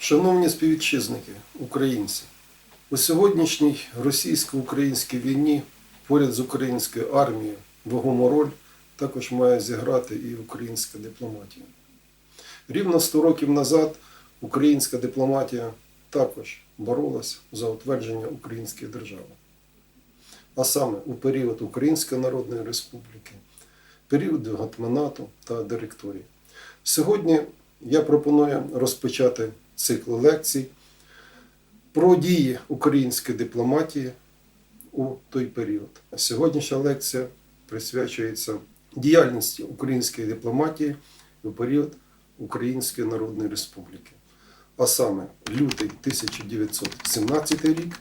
Шановні співвітчизники, українці, у сьогоднішній російсько-українській війні поряд з українською армією вагому роль також має зіграти і українська дипломатія. Рівно 100 років назад українська дипломатія також боролась за утвердження української держави. А саме у період Української Народної Республіки, період гатманату та директорії. Сьогодні я пропоную розпочати цикл лекцій про дії української дипломатії у той період. Сьогоднішня лекція присвячується діяльності української дипломатії у період Української Народної Республіки, а саме лютий 1917 рік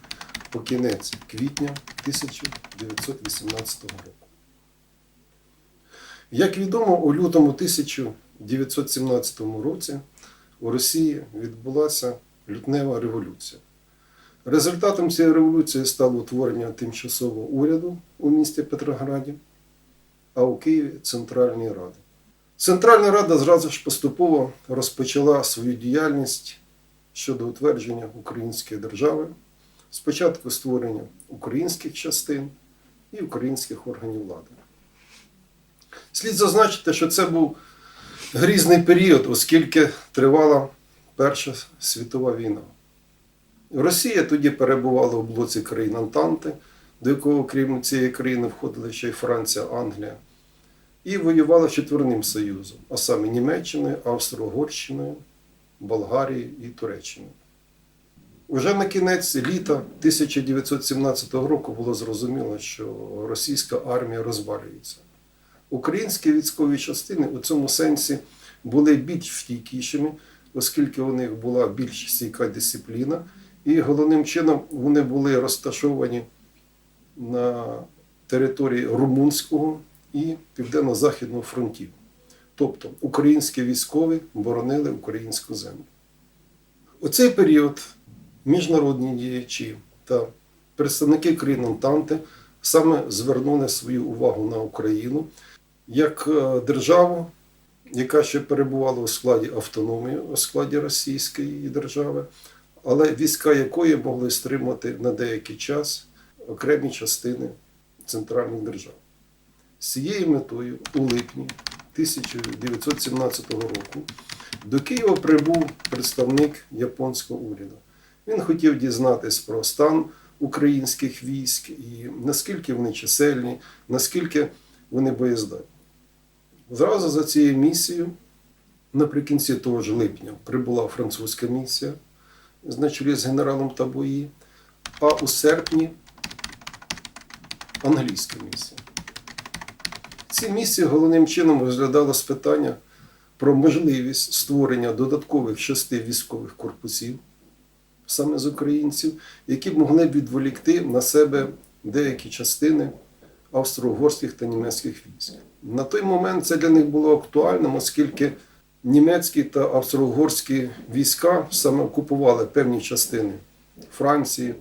по кінець квітня 1918 року. Як відомо, у лютому 1917 році у Росії відбулася лютнева революція. Результатом цієї революції стало утворення тимчасового уряду у місті Петрограді, а у Києві Центральної Ради. Центральна Рада зразу ж поступово розпочала свою діяльність щодо утвердження української держави, спочатку створення українських частин і українських органів влади. Слід зазначити, що це був грізний період, оскільки тривала Перша світова війна. Росія тоді перебувала у блоці країн Антанти, до якого, крім цієї країни, входили ще й Франція, Англія, і воювала з Четверним Союзом, а саме Німеччиною, Австро-Угорщиною, Болгарією і Туреччиною. Уже на кінець літа 1917 року було зрозуміло, що російська армія розвалюється. Українські військові частини у цьому сенсі були більш втійкішими, оскільки у них була більш стійка дисципліна, і головним чином вони були розташовані на території Румунського і Південно-Західного фронтів. Тобто українські військові боронили українську землю. У цей період міжнародні діячі та представники країн Антанти саме звернули свою увагу на Україну як е, державу, яка ще перебувала у складі автономії, у складі Російської держави, але війська якої могли стримати на деякий час окремі частини центральних держав. З цією метою у липні 1917 року до Києва прибув представник японського уряду. Він хотів дізнатись про стан українських військ і наскільки вони чисельні, наскільки вони боєздатні. Зразу за цією місією, наприкінці того ж липня, прибула французька місія на з генералом Табої, а у серпні англійська місія. Ці місії головним чином розглядали з питання про можливість створення додаткових шести військових корпусів, саме з українців, які б могли б відволікти на себе деякі частини австро-угорських та німецьких військ. На той момент це для них було актуальним, оскільки німецькі та австро-угорські війська саме окупували певні частини Франції,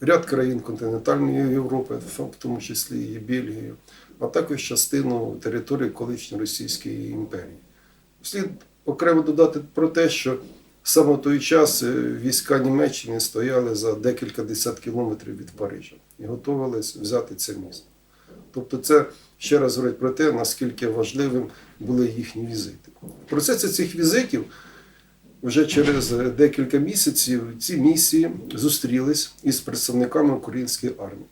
ряд країн континентальної Європи, в тому числі і Бельгію, а також частину території колишньої Російської імперії. Слід окремо додати про те, що саме в той час е, війська Німеччини стояли за декілька десят кілометрів від Парижа і готувалися взяти це місто. Тобто, це ще раз говорить про те, наскільки важливим були їхні візити. В процесі цих візитів вже через декілька місяців ці місії зустрілись із представниками української армії.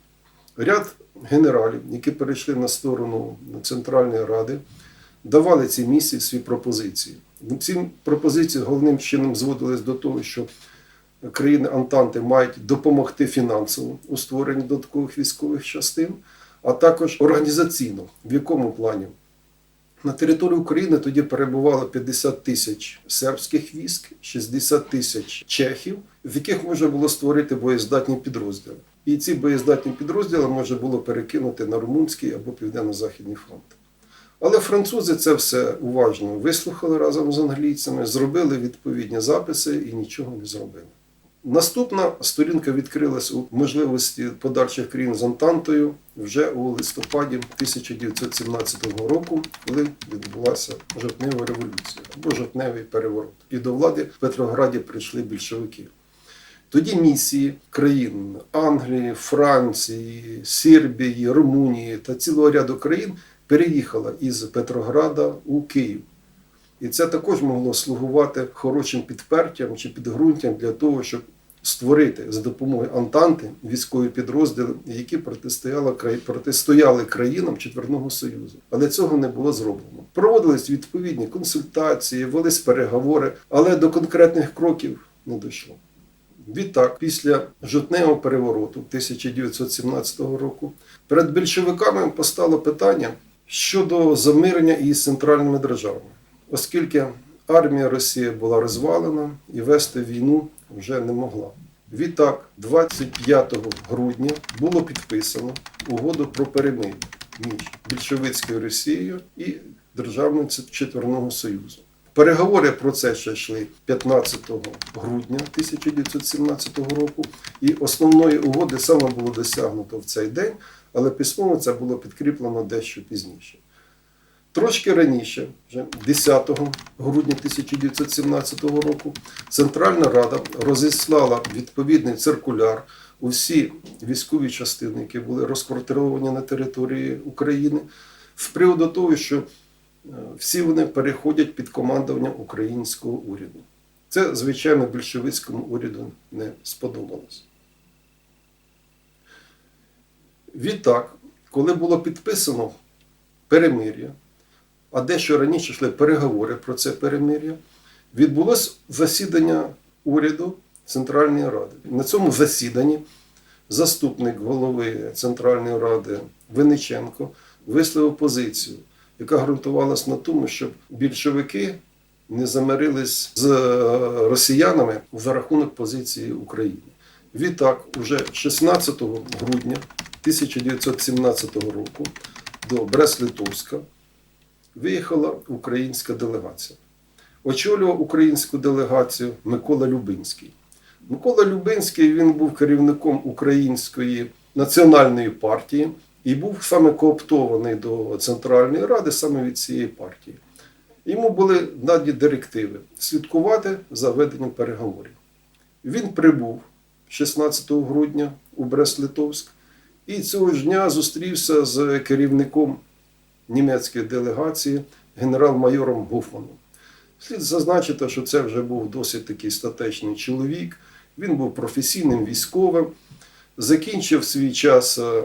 Ряд генералів, які перейшли на сторону Центральної Ради, давали ці місії свої пропозиції. Ці пропозиції головним чином зводились до того, що країни Антанти мають допомогти фінансово у створенні додаткових військових частин, а також організаційно, в якому плані. На території України тоді перебувало 50 тисяч сербських військ, 60 тисяч чехів, в яких можна було створити боєздатні підрозділи. І ці боєздатні підрозділи можна було перекинути на Румунський або Південно-Західний фронт. Але французи це все уважно вислухали разом з англійцями, зробили відповідні записи і нічого не зробили. Наступна сторінка відкрилась у можливості подальших країн з Антантою вже у листопаді 1917 року, коли відбулася жовтнева революція або жовтневий переворот. І до влади в Петрограді прийшли більшовики. Тоді місії країн Англії, Франції, Сербії, Румунії та цілого ряду країн переїхала із Петрограда у Київ. І це також могло слугувати хорошим підпертям чи підґрунтям для того, щоб створити за допомогою Антанти військові підрозділи, які протистояли, протистояли країнам Четверного Союзу. Але цього не було зроблено. Проводились відповідні консультації, велись переговори, але до конкретних кроків не дійшло. Відтак, після жовтневого перевороту 1917 року перед більшовиками постало питання щодо замирення із центральними державами, оскільки армія Росії була розвалена і вести війну вже не могла. Відтак, 25 грудня було підписано угоду про перемир'я між більшовицькою Росією і Державницею Четверного Союзу. Переговори про це ще йшли 15 грудня 1917 року, і основної угоди саме було досягнуто в цей день, але письмово це було підкріплено дещо пізніше. Трошки раніше, вже 10 грудня 1917 року, Центральна Рада розіслала відповідний циркуляр у всі військові частини, які були розквартировані на території України, з приводу того, що е, всі вони переходять під командування українського уряду. Це, звичайно, більшовицькому уряду не сподобалось. Відтак, коли було підписано перемир'я, а дещо раніше йшли переговори про це перемир'я, відбулося засідання уряду Центральної Ради. На цьому засіданні заступник голови Центральної Ради Винниченко висловив позицію, яка ґрунтувалась на тому, щоб більшовики не замирились з е, росіянами за рахунок позиції України. Відтак, уже 16 грудня 1917 року до Брест-Литовська виїхала українська делегація. Очолював українську делегацію Микола Любинський. Микола Любинський він був керівником Української національної партії і був саме кооптований до Центральної Ради саме від цієї партії. Йому були надані директиви слідкувати за веденням переговорів. Він прибув 16 грудня у Брест-Литовськ і цього ж дня зустрівся з керівником німецької делегації генерал-майором Гофманом. Слід зазначити, що це вже був досить такий статечний чоловік. Він був професійним військовим, закінчив свій час е,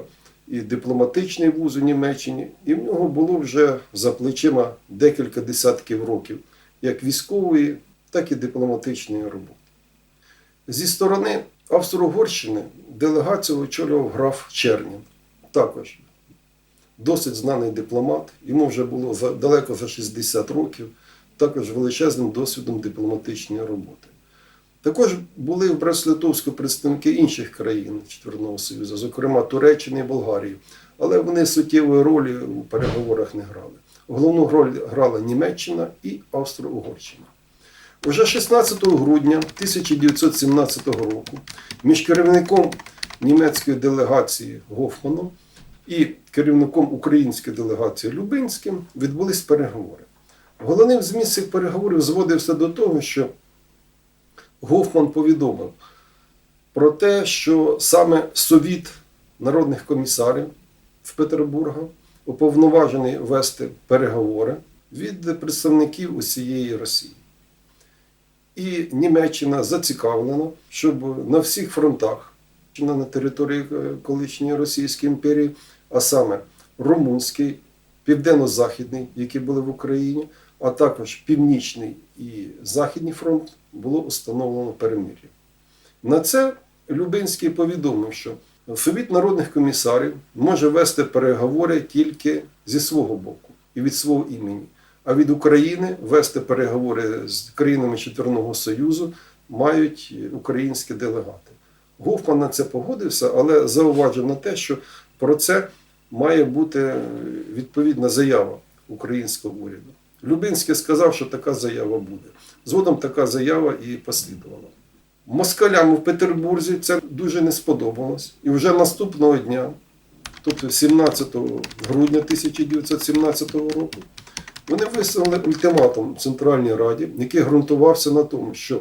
і дипломатичний вуз у Німеччині, і в нього було вже за плечима декілька десятків років як військової, так і дипломатичної роботи. Зі сторони Австро-Угорщини делегацію очолював граф Чернін, також досить знаний дипломат, йому вже було далеко за 60 років, також величезним досвідом дипломатичної роботи. Також були в Брест-Литовську представники інших країн Четверного Союзу, зокрема Туреччини і Болгарії, але вони суттєвої ролі у переговорах не грали. Головну роль грала Німеччина і Австро-Угорщина. Уже 16 грудня 1917 року між керівником німецької делегації Гофманом і керівником української делегації Любинським відбулись переговори. Головним зміст цих переговорів зводився до того, що Гофман повідомив про те, що саме Совіт народних комісарів в Петербурга уповноважений вести переговори від представників усієї Росії. І Німеччина зацікавлена, щоб на всіх фронтах, на території е, колишньої Російської імперії, а саме Румунський, Південно-Західний, які були в Україні, а також Північний і Західний фронт було установлено перемир'я. На це Любинський повідомив, що Совіт народних комісарів може вести переговори тільки зі свого боку і від свого імені. А від України вести переговори з країнами Четверного Союзу мають українські делегати. Гофман на це погодився, але зауважив на те, що про це має бути відповідна заява українського уряду. Любинський сказав, що така заява буде. Згодом така заява і послідувала. Москалям в Петербурзі це дуже не сподобалось. І вже наступного дня, тобто 17 грудня 1917 року, вони висунули ультиматум Центральній Раді, який ґрунтувався на тому, що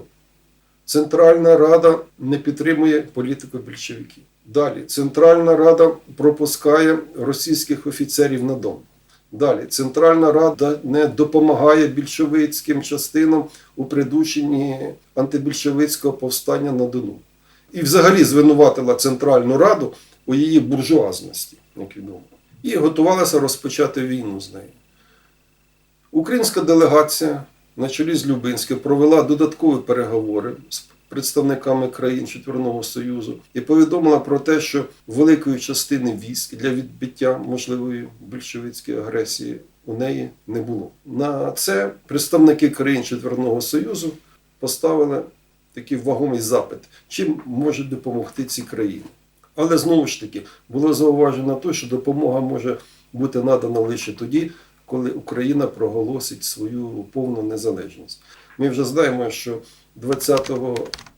Центральна Рада не підтримує політику більшовиків. Далі Центральна Рада пропускає російських офіцерів на дом. Далі Центральна Рада не допомагає більшовицьким частинам у придушенні антибільшовицького повстання на Дону. І взагалі звинуватила Центральну Раду у її буржуазності, як відомо. І готувалася розпочати війну з нею. Українська делегація на чолі з Любинським провела додаткові переговори з представниками країн Четверного Союзу і повідомила про те, що великої частини військ для відбиття можливої більшовицької агресії у неї не було. На це представники країн Четверного Союзу поставили такий вагомий запит, чим можуть допомогти ці країни. Але знову ж таки було зауважено те, що допомога може бути надана лише тоді, коли Україна проголосить свою повну незалежність. Ми вже знаємо, що 20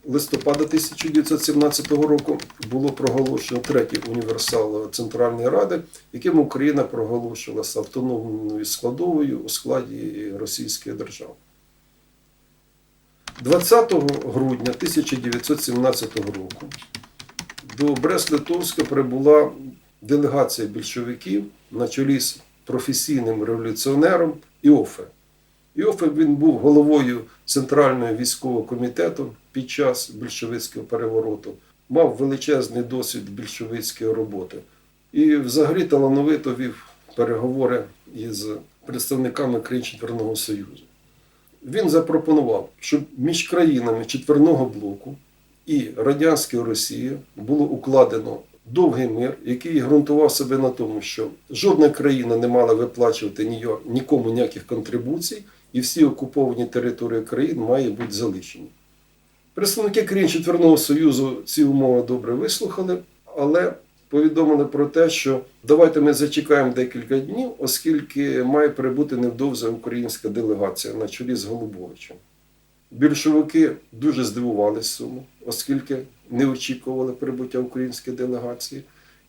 листопада 1917 року було проголошено третій універсал Центральної Ради, яким Україна проголошувалася автономною складовою у складі Російської держави. 20 грудня 1917 року до Брест-Литовська прибула делегація більшовиків на чолі з професійним революціонером Іофе. Іофе він був головою Центрального військового комітету під час більшовицького перевороту, мав величезний досвід більшовицької роботи і взагалі талановито вів переговори із представниками країн Четверного Союзу. Він запропонував, щоб між країнами четверного блоку і радянською Росією було укладено довгий мир, який ґрунтував себе на тому, що жодна країна не мала виплачувати нікому ніяких контрибуцій, і всі окуповані території країн мають бути залишені. Представники країн Четверного Союзу ці умови добре вислухали, але повідомили про те, що давайте ми зачекаємо декілька днів, оскільки має прибути невдовзі українська делегація на чолі з Голубовичем. Більшовики дуже здивувалися цьому, оскільки не очікували прибуття української делегації,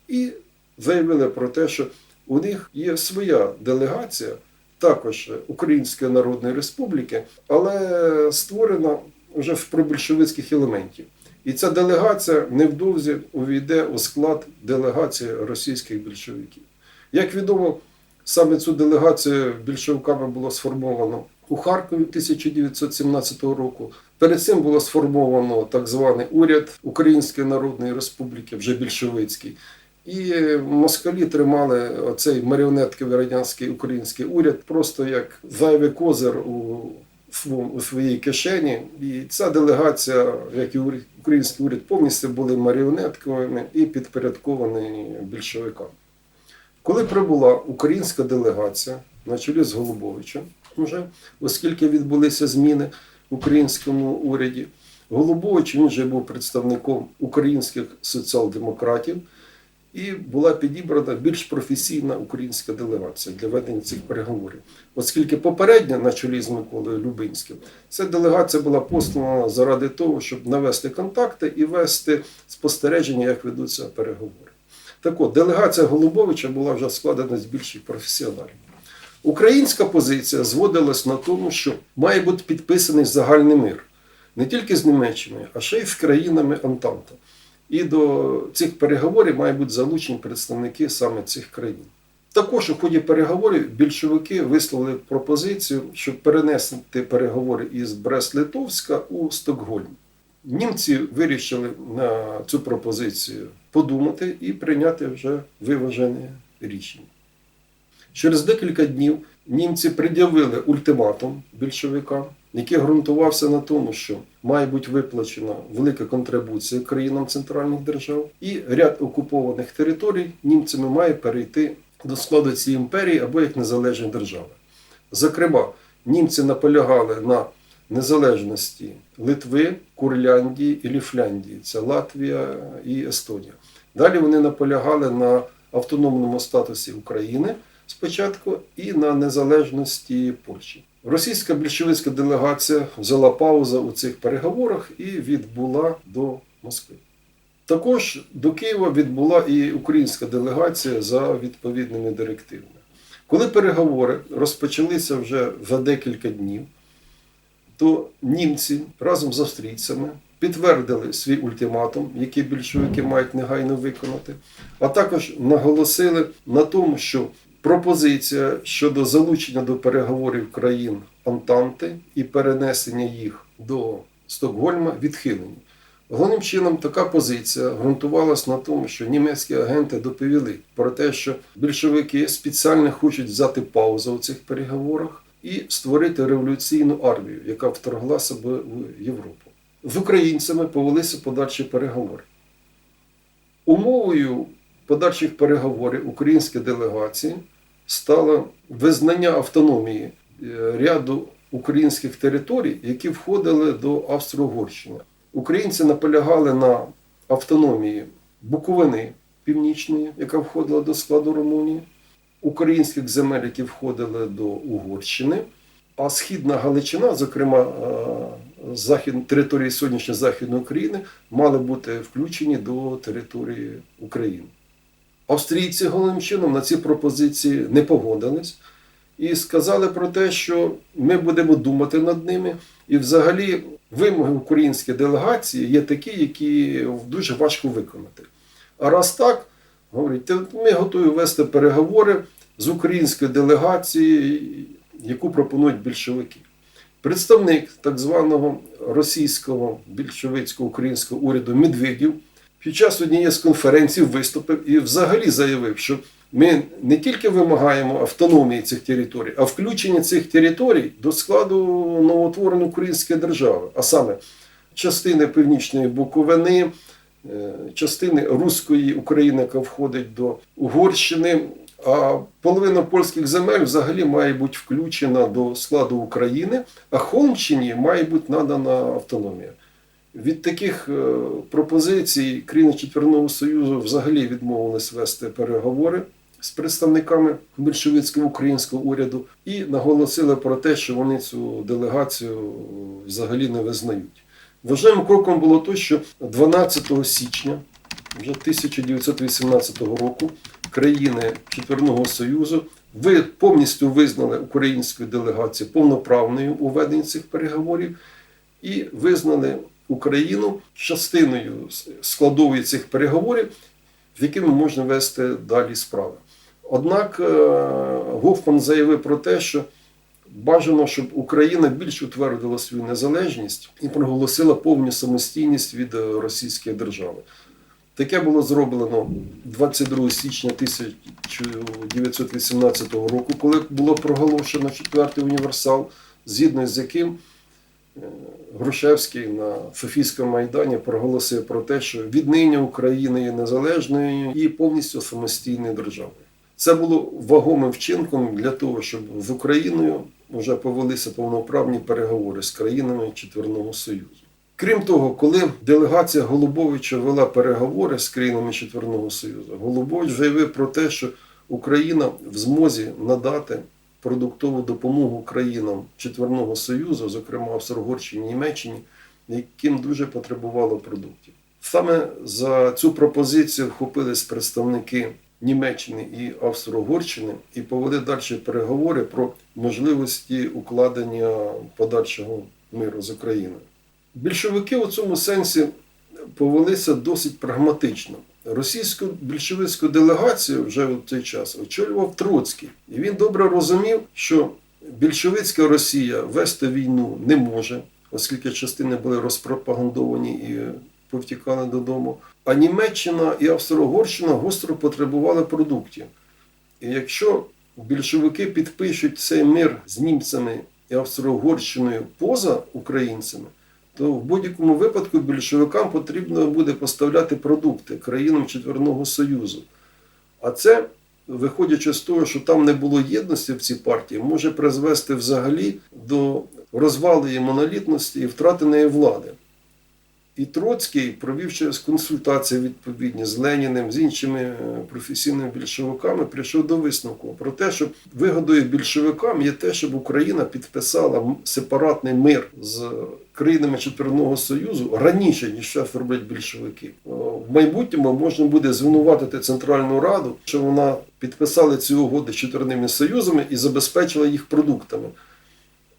і заявили про те, що у них є своя делегація, також Української Народної Республіки, але створена вже в пробільшовицьких елементів. І ця делегація невдовзі увійде у склад делегації російських більшовиків. Як відомо, саме цю делегацію більшовиками було сформовано у Харкові 1917 року. Перед цим було сформовано так званий уряд Української Народної Республіки, вже більшовицький. І москалі тримали оцей маріонетковий радянський український уряд просто як зайвий козир у, у своїй кишені. І ця делегація, як і український уряд, повністю були маріонетковими і підпорядковані більшовикам. Коли прибула українська делегація на чолі з Голубовичем, вже, оскільки відбулися зміни в українському уряді, Голубович він вже був представником українських соціал-демократів, і була підібрана більш професійна українська делегація для ведення цих переговорів. Оскільки попередня на чолі з Миколою Любинським, ця делегація була послана заради того, щоб навести контакти і вести спостереження, як ведуться переговори. Так от, делегація Голубовича була вже складена з більших професіоналів. Українська позиція зводилась на тому, що має бути підписаний загальний мир не тільки з Німеччиною, а ще й з країнами Антанта. І до цих переговорів мають бути залучені представники саме цих країн. Також у ході переговорів більшовики висловили пропозицію, щоб перенести переговори із Брест-Литовська у Стокгольм. Німці вирішили на цю пропозицію подумати і прийняти вже виважене рішення. Через декілька днів німці пред'явили ультиматум більшовикам, який ґрунтувався на тому, що має бути виплачена велика контрибуція країнам центральних держав, і ряд окупованих територій німцями має перейти до складу цієї імперії або як незалежні держави. Зокрема, німці наполягали на незалежності Литви, Курляндії і Ліфляндії, це Латвія і Естонія. Далі вони наполягали на автономному статусі України спочатку і на незалежності Польщі. Російська більшовицька делегація взяла паузу у цих переговорах і відбула до Москви. Також до Києва відбула і українська делегація за відповідними директивами. Коли переговори розпочалися вже за декілька днів, то німці разом з австрійцями підтвердили свій ультиматум, який більшовики мають негайно виконати, а також наголосили на тому, що пропозиція щодо залучення до переговорів країн Антанти і перенесення їх до Стокгольма відхилені. Головним чином така позиція ґрунтувалась на тому, що німецькі агенти доповіли про те, що більшовики спеціально хочуть взяти паузу у цих переговорах і створити революційну армію, яка вторгла себе в Європу. З українцями повелися подальші переговори. Умовою подальших переговорів української делегації стало визнання автономії е, ряду українських територій, які входили до Австро-Угорщини. Українці наполягали на автономії Буковини Північної, яка входила до складу Румунії, українських земель, які входили до Угорщини, а Східна Галичина, зокрема е, захід, території сьогоднішньої Західної України, мали бути включені до території України. Австрійці головним чином на ці пропозиції не погодились і сказали про те, що ми будемо думати над ними. І взагалі вимоги української делегації є такі, які дуже важко виконати. А раз так, говорить, ми готові вести переговори з українською делегацією, яку пропонують більшовики. Представник так званого російського більшовицького українського уряду Медведів під час однієї з конференцій виступив і взагалі заявив, що ми не тільки вимагаємо автономії цих територій, а включення цих територій до складу новоутвореної української держави, а саме частини Північної Буковини, е, частини Руської України, яка входить до Угорщини. А половина польських земель взагалі має бути включена до складу України, а Холмщині має бути надана автономія. Від таких е, пропозицій країни Четверного Союзу взагалі відмовились вести переговори з представниками більшовицького українського уряду і наголосили про те, що вони цю делегацію взагалі не визнають. Важливим кроком було те, що 12 січня вже 1918 року країни Четверного Союзу ви повністю визнали українську делегацію повноправною у веденні цих переговорів і визнали Україну частиною складової цих переговорів, в якими можна вести далі справи. Однак е, Гофман заявив про те, що бажано, щоб Україна більш утвердила свою незалежність і проголосила повну самостійність від е, Російської держави. Таке було зроблено 22 січня 1918 року, коли було проголошено четвертий універсал, згідно з яким Грушевський на Софійському майдані проголосив про те, що віднині Україна є незалежною і повністю самостійною державою. Це було вагомим вчинком для того, щоб з Україною вже повелися повноправні переговори з країнами Четверного Союзу. Крім того, коли делегація Голубовича вела переговори з країнами Четверного Союзу, Голубович заявив про те, що Україна в змозі надати продуктову допомогу країнам Четверного Союзу, зокрема Австро-Угорщині, Німеччині, яким дуже потребувало продуктів. Саме за цю пропозицію вхопились представники Німеччини і Австро-Угорщини і повели далі переговори про можливості укладення подальшого миру з Україною. Більшовики у цьому сенсі повелися досить прагматично. Російську більшовицьку делегацію вже в цей час очолював Троцький. І він добре розумів, що більшовицька Росія вести війну не може, оскільки частини були розпропагандовані і повтікали додому. А Німеччина і Австро-Угорщина гостро потребували продуктів. І якщо більшовики підпишуть цей мир з німцями і Австро-Угорщиною поза українцями, то в будь-якому випадку більшовикам потрібно буде поставляти продукти країнам Четверного Союзу. А це, виходячи з того, що там не було єдності в цій партії, може призвести взагалі до розвалу її монолітності і втрати неї влади. І Троцький, провівши консультації відповідні з Леніним, з іншими е, професійними більшовиками, прийшов до висновку про те, що вигодою більшовикам є те, щоб Україна підписала сепаратний мир з країнами Четверного Союзу раніше, ніж це зроблять більшовики. В майбутньому можна буде звинуватити Центральну Раду, що вона підписала ці угоди з чотирними союзами і забезпечила їх продуктами.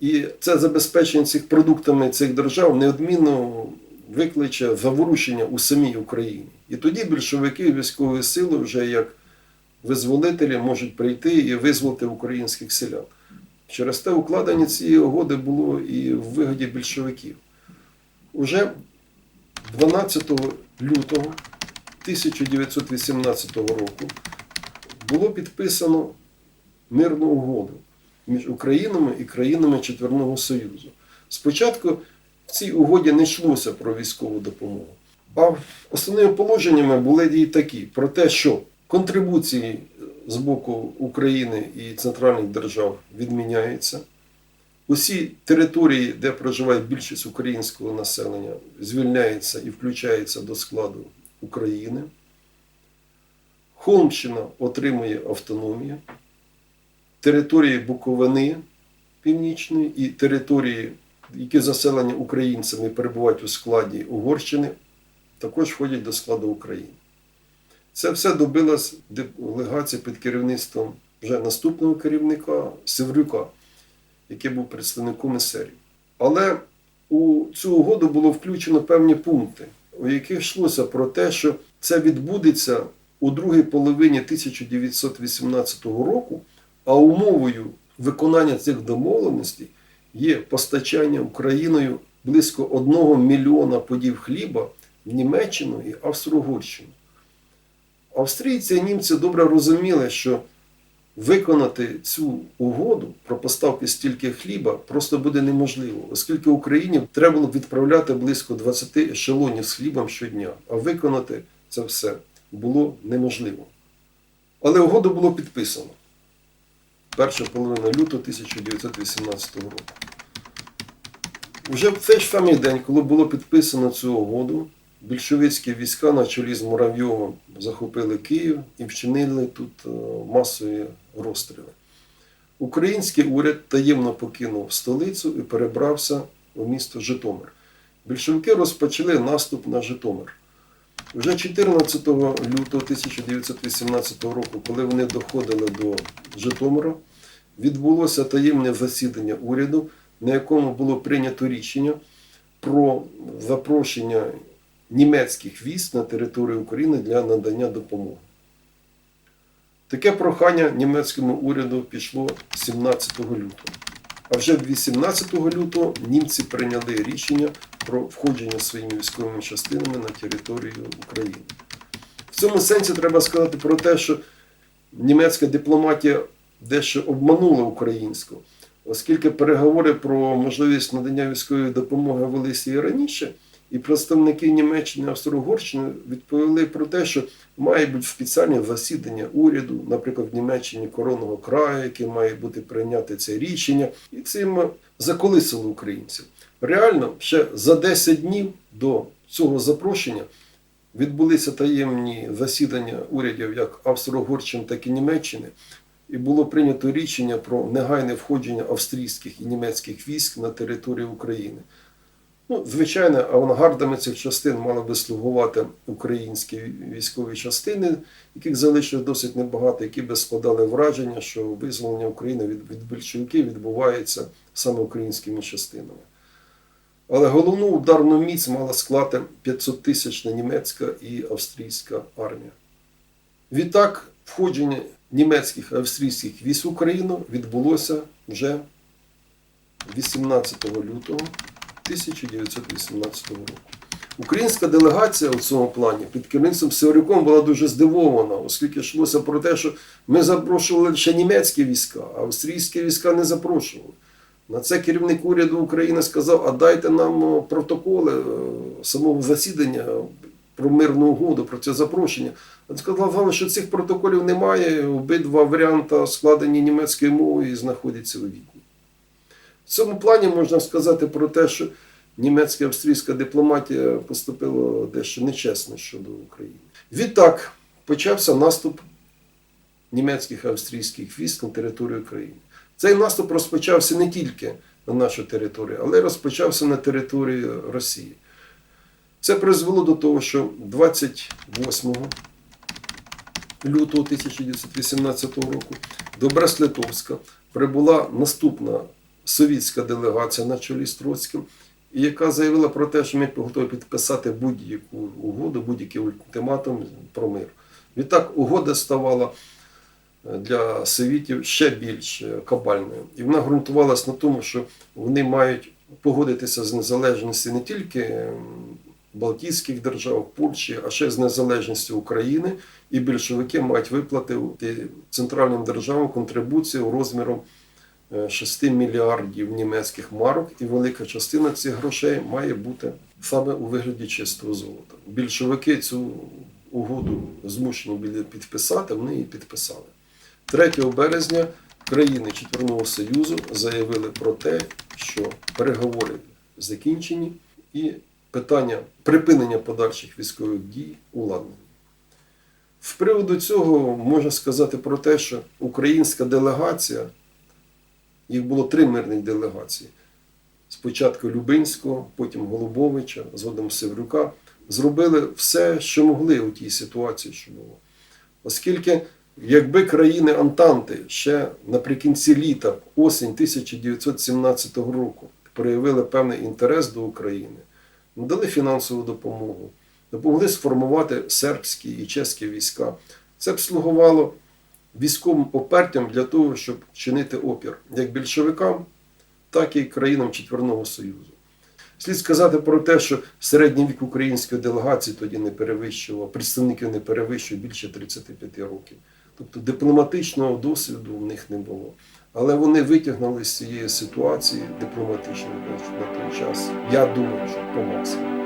І це забезпечення цих продуктами цих держав неодмінно викличе заворушення у самій Україні. І тоді більшовики військової сили вже як визволителі можуть прийти і визволити українських селян. Через те укладення цієї угоди було і в вигоді більшовиків. Уже 12 лютого 1918 року було підписано мирну угоду між Українами і країнами Четверного Союзу. Спочатку цій угоді не йшлося про військову допомогу. А основними положеннями були і такі: про те, що контрибуції з боку України і центральних держав відміняються. Усі території, де проживає більшість українського населення, звільняються і включаються до складу України. Холмщина отримує автономію. Території Буковини Північної і території, які заселені українцями перебувають у складі Угорщини, також входять до складу України. Це все добилась делегація під керівництвом вже наступного керівника Севрюка, який був представником есерів. Але у цю угоду було включено певні пункти, у яких йшлося про те, що це відбудеться у другій половині 1918 року, а умовою виконання цих домовленостей є постачання Україною близько 1 мільйона подів хліба в Німеччину і Австро-Угорщину. Австрійці і німці добре розуміли, що виконати цю угоду про поставки стільки хліба просто буде неможливо, оскільки Україні треба було відправляти близько 20 ешелонів з хлібом щодня, а виконати це все було неможливо. Але угоду було підписано. Перша половина лютого 1918 року. Уже в цей ж самий день, коли було підписано цю угоду, більшовицькі війська на чолі з Муравйовим захопили Київ і вчинили тут е, масові розстріли. Український уряд таємно покинув столицю і перебрався у місто Житомир. Більшовики розпочали наступ на Житомир. Вже 14 лютого 1918 року, коли вони доходили до Житомира, відбулося таємне засідання уряду, на якому було прийнято рішення про запрошення німецьких військ на територію України для надання допомоги. Таке прохання німецькому уряду пішло 17 лютого. А вже 18 лютого німці прийняли рішення про входження своїми військовими частинами на територію України. В цьому сенсі треба сказати про те, що німецька дипломатія дещо обманула українську, оскільки переговори про можливість надання військової допомоги велися і раніше, і представники Німеччини Австро-Угорщини відповіли про те, що має бути спеціальне засідання уряду, наприклад, в Німеччині коронного краю, яке має бути прийняти це рішення, і цим заколисили українців. Реально, ще за 10 днів до цього запрошення відбулися таємні засідання урядів як Австро-Угорщини, так і Німеччини, і було прийнято рішення про негайне входження австрійських і німецьких військ на територію України. Ну, звичайно, авангардами цих частин мали би слугувати українські військові частини, яких залишилось досить небагато, які би складали враження, що визволення України від, від більшовиків відбувається саме українськими частинами. Але головну ударну міць мала склати 500 тисячна німецька і австрійська армія. Відтак, входження німецьких і австрійських військ в Україну відбулося вже 18 лютого 1918 року. Українська делегація у цьому плані під керівництвом Севрюком була дуже здивована, оскільки йшлося про те, що ми запрошували лише німецькі війська, а австрійські війська не запрошували. На це керівник уряду України сказав: а дайте нам протоколи е, самого засідання про мирну угоду, про це запрошення. Він сказав, що цих протоколів немає, обидва варіанти складені німецькою мовою і знаходяться у Відні. В цьому плані можна сказати про те, що німецька австрійська дипломатія поступила дещо нечесно щодо України. Відтак почався наступ німецьких австрійських військ на територію України. Цей наступ розпочався не тільки на нашу територію, але й розпочався на території Росії. Це призвело до того, що 28 лютого 1918 року до Брест-Литовська прибула наступна совітська делегація на чолі з Троцьким, яка заявила про те, що ми готові підписати будь-яку угоду, будь-який ультиматум про мир. Відтак угода ставала е, для совітів ще більш е, кабальною. І вона ґрунтувалась на тому, що вони мають погодитися з незалежністю не тільки Балтійських держав, Польщі, а ще з незалежністю України, і більшовики мають виплатити центральним державам контрибуцію розміром 6 мільярдів німецьких марок, і велика частина цих грошей має бути саме у вигляді чистого золота. Більшовики цю угоду змушені були підписати, вони її підписали. 3 березня країни Четверного Союзу заявили про те, що переговори закінчені і питання припинення подальших військових дій уладнені. В приводу цього можна сказати про те, що українська делегація, їх було три мирних делегації. Спочатку Любинського, потім Голубовича, згодом Севрюка, зробили все, що могли у тій ситуації, що було. Оскільки, якби країни Антанти ще наприкінці літа, осінь 1917 року, проявили певний інтерес до України, надали фінансову допомогу, допомогли сформувати сербські і чеські війська. Це б слугувало військовим опертям для того, щоб чинити опір як більшовикам, так і країнам Четверного Союзу. Слід сказати про те, що середній вік української делегації тоді не перевищував, представників не перевищував більше 35 років. Тобто дипломатичного досвіду в них не було. Але вони витягнули з цієї ситуації дипломатичної на той час. Я думаю, що по максимуму.